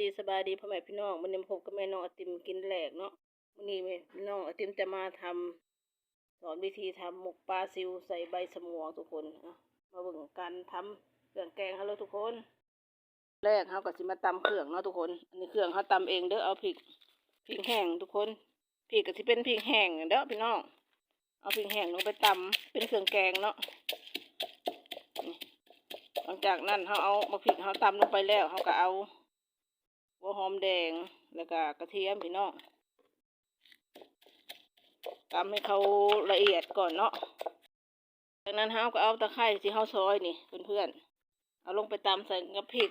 ดีสบายดีพ่อแม่พี่น้องวันนี้มาพบกับแม่น้องอติมกินแหลกเนาะวันนี้แม่น้องอติมจะมาทำสอนวิธีทำหมกปลาซิวใส่ใบสมวงทุกคนอะมาเบิ่งการทำเครื่องแกงเขาเลทุกคน แรกเขาก็สิมาตำเครื่องเนาะทุกคนอันนี้เครื่องเขาตำเองเด้อเอาพริกพริกแห้งทุกคนพริกก็สิเป็นพริกแห้งเด้อพี่น้องเอาพริกแห้งลงไปตำเป็นเครื่องแกงเนาะหลังจากนั้นเขาเอามาพริกเขาตำลงไปแล้วเขาก็เอา หัวหอมแดงแล้วก็กระเทียมพี่น้องตำให้เขาละเอียดก่อนเนาะจากนั้นเฮาก็เอาตะไคร้ที่เฮาซอยนี่เพื่อนๆเอาลงไปตำใส่กับพริก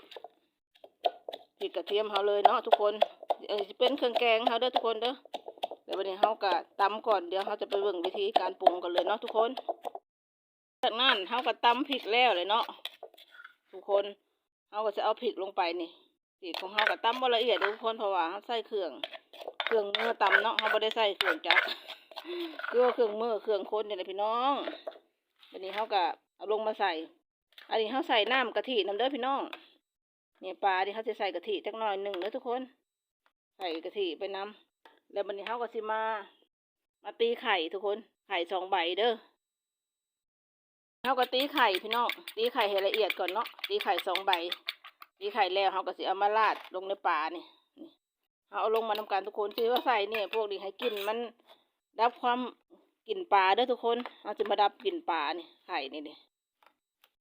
พริกกระเทียมเฮาเลยเนาะทุกคนเออเป็นเครื่องแกงเฮาเด้อทุกคนเด้อเดี๋ยววันนี้เฮาก็ตำก่อนเดี๋ยวเฮาจะไปเบิ่งวิธีการปรุงกันเลยเนาะทุกคน จากนั้นเฮาก็ตำพริกแล้วเลยเนาะทุกคนเฮาก็จะเอาพริกลงไปนี่ สีของเฮากับตำบ่ละเอียดทุกคนเพราะว่าเฮาใส่เครื่อง เครื่องมือตำเนาะเฮาบ่ได้ใส่เครื่องจักรคือว่าเครื่องมือเครื่องคนเนี่แหละพี่น้องวันนี้เฮาก็เอาลงมาใส่ อันนี้เฮาใส่น้ำกะทิน้ำเด้อพี่น้องเนี่ยปลาที่เฮาจะใส่กะทิจักหน่อยหนึ่งเด้อทุกคน ใส่กะทิไปน้ำแล้ววันนี้เฮาก็สิมา มาตีไข่ทุกคน ไข่สองใบเด้อเฮาก็ตีไข่พี่น้องตีไข่ให้ละเอียดก่อนเนาะตีไข่สองใบ ตีไข่แล้วเขาก็สิเอามาราดลงในปลานี่นี่เขาเอาลงมานำกันทุกคนที่ว่าใส่เนี่ยพวกนี้ให้กลินมันดับความกลิ่นปลาเด้อทุกคนเขาจะมาดับกลิ่นปลานี่ไข่นี่นี่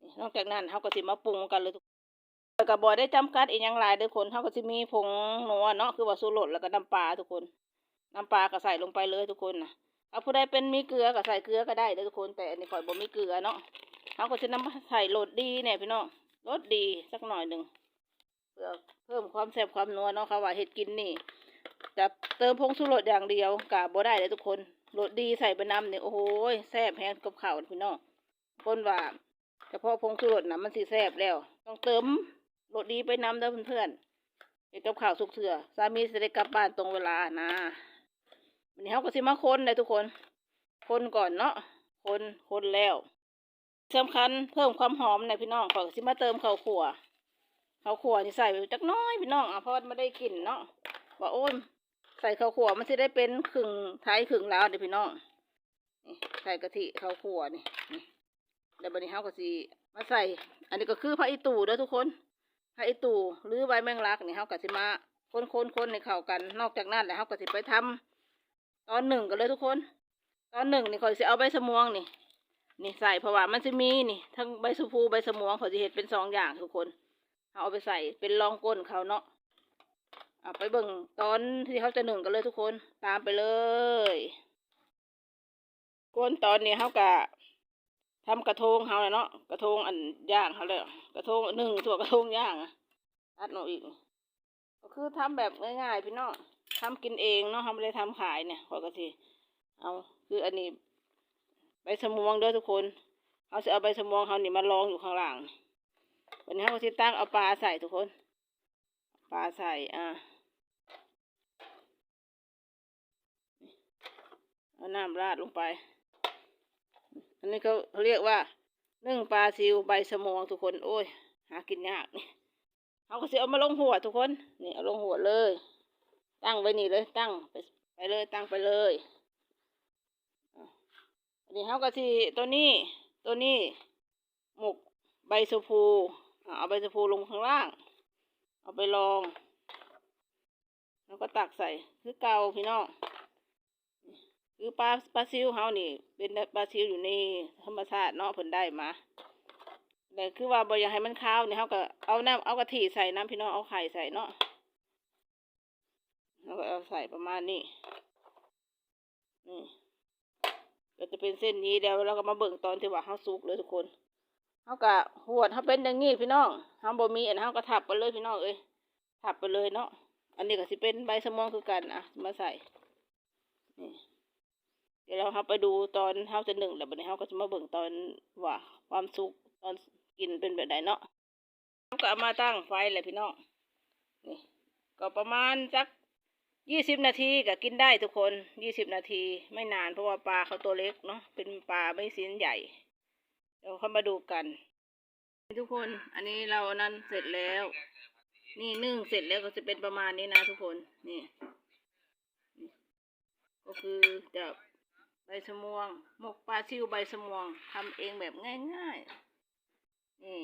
นี่นอกจากนั้นเขาก็สิมาปรุงกันเลยทุกแล้วก็บอยได้จำกัดอีกอย่างหลายเด้อคนเขาก็จะมีผงนัวเนาะคือว่าสูรสแล้วก็น้ำปลาทุกคนน้ำปลาก็ใส่ลงไปเลยทุกคนนะเอาผู้ใดเป็นมีเกลือก็ใส่เกลือก็ได้เด้อทุกคนแต่อันนี้ข่อยบ่มีเกลือเนาะเขาก็จะนำมาใส่โรดดีเนี่ยพี่น้องรสดีสักหน่อยหนึ่ง เพื่อเพิ่มความแซ่บความนัวเนาะค่ะว่าเห็ดกินนี่จะเติมผงชูรสอย่างเดียวกะบ่ได้เลยทุกคนรสดีใส่ไปน้ำเนี่ยโอ้โหแซ่บแฮงกับข้าวพี่น้องคนว่าเฉพาะผงชูรสนะมันสิแซ่บแล้ว ต้องเติมรสดีไปน้ำเด้อเพื่อนๆเห็ดกับข้าวสุกเถื่อสามีจะได้กลับบ้านตรงเวลานะวันนี้เขาก็สิมาคนเลยทุกคน คนก่อนเนาะคนคนแล้วสำคัญเพิ่มความหอมในอยพี่น้องขอยก็สิมาเติมข้าวขั่ว ข้าวขั่วนี่ใส่ไปจักน้อยพี่น้องอะเพราะมันไม่ได้กลิ่นเนาะว่าโอ้ยใส่ข้าวขั่วมันจะได้เป็นครึ่งไทยครึ่งลาวเดี๋ยวพี่น้องนี่ใส่กะทิข้าวขั่วนี่นี่แล้วบัดนี้เฮาก็สิมาใส่ อันนี้ก็คือผักอีตู่เด้อทุกคนผักอีตู่หรือใบแมงลักนี่เฮาก็สิมาคนคนคนในเข้ากัน นอกจากนั้นแล้วเฮาก็สิไปทำตอนหนึ่งกันเลยทุกคน ตอนหนึ่งนี่เขาสิเอาใบสมวงนี่ นี่ใส่เพราะว่ามันจะมีนี่ ทั้งใบสุพูใบสมวงขาจะเห็ดเป็นสองอย่างทุกคน เอาไปใส่เป็นรองก้นเขาเนาะเอาไปเบิ่งตอนที่เขาจะหนึ่งกันเลยทุกคนตามไปเลยก้นตอนนี้เขากะทำกระทงเขาเลยเนาะกระทงอันย่างเขาเลยกระทงหนึ่งตัวกระทงย่างอัดเนาอีก ก็คือทำแบบง่ายๆพี่น้องทำกินเองเนาะเขาไม่ได้ทำขายเนี่ยขอกะทีเอาคืออันนี้ใบสมวงเด้อทุกคนเขาจะเอาใบสมวงเขานี่มาลองอยู่ข้างล่าง วันนี้เขาก็สิตั้งเอาปลาใส่ทุกคน ปลาใส่อ่าเอาน้ำราดลงไป อันนี้เขาเขาเรียกว่านึ่งปลาซิวใบสมองทุกคน โอ้ย หากินยากนี่เขาก็สิเอามาลงหัวทุกคน นี่เอาลงหัวเลย ตั้งไว้นี่เลย ตั้งไปไปเลย ตั้งไปเลยอันนี้เขาก็สิตัวนี้ ตัวนี้ หมก ใบสะพูเอาใบสะพูลงข้างล่าง เอาไปลอง แล้วก็ตักใส่คือเกาพี่น้องคือปลาปลาซิวเฮานี่ เป็นปลาซิวอยู่ในธรรมชาติเนาะเพิ่นได้มาแต่คือว่าบอยากให้มันคาวนี่เฮาก็เอาน้ำเอากะทิใส่น้ำพี่น้องเอาไข่ใส่เนาะแล้วก็เอาใส่ประมาณนี้นี่ก็จะเป็นเส้นนี้แล้วเราก็มาเบิ่งตอนที่ว่าเฮาสุกเลยทุกคน เฮากะหวดเฮาเป็นอย่างงี้พี่น้องเฮาบ่มีอันเฮาก็ทับไปเลยพี่น้องเอ้ยทับไปเลยเนาะ อันนี้ก็สิเป็นใบสมองคือกันอะ มาใส่ นี่ เดี๋ยวเราเฮาไปดูตอนเฮาจะหนึ่งแล้วบัดนี้เฮาก็จะมาเบิ่งตอนว่าความสุกตอนกินเป็นแบบใดเนาะเฮาก็เอามาตั้งไฟเลยพี่น้อง นี่ ก็ประมาณสักยี่สิบนาทีก็กินได้ทุกคนยี่สิบนาทีไม่นานเพราะว่าปลาเขาตัวเล็กเนาะ เป็นปลาไม่สิ้นใหญ่ ดี๋ยวเข้ามาดูกัน ทุกคนอันนี้เรานั้นเสร็จแล้ว นี่นึ่งเสร็จแล้วก็จะเป็นประมาณนี้นะทุกคนนี่ ก็คือจะใบสมวงหมกปลาซิวใบสมวงทำเองแบบง่ายๆนี่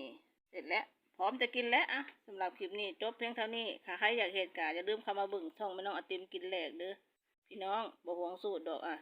เสร็จแล้วพร้อมจะกินแล้วอะสำหรับคลิปนี้จบเพียงเท่านี้ค่ะใครอยากเหตุการณ์อย่าลืมเข้ามาบึ่งช่องแม่น้องอติมกินแหลกเด้อพี่น้องบ่หวงสูตรดอกอะ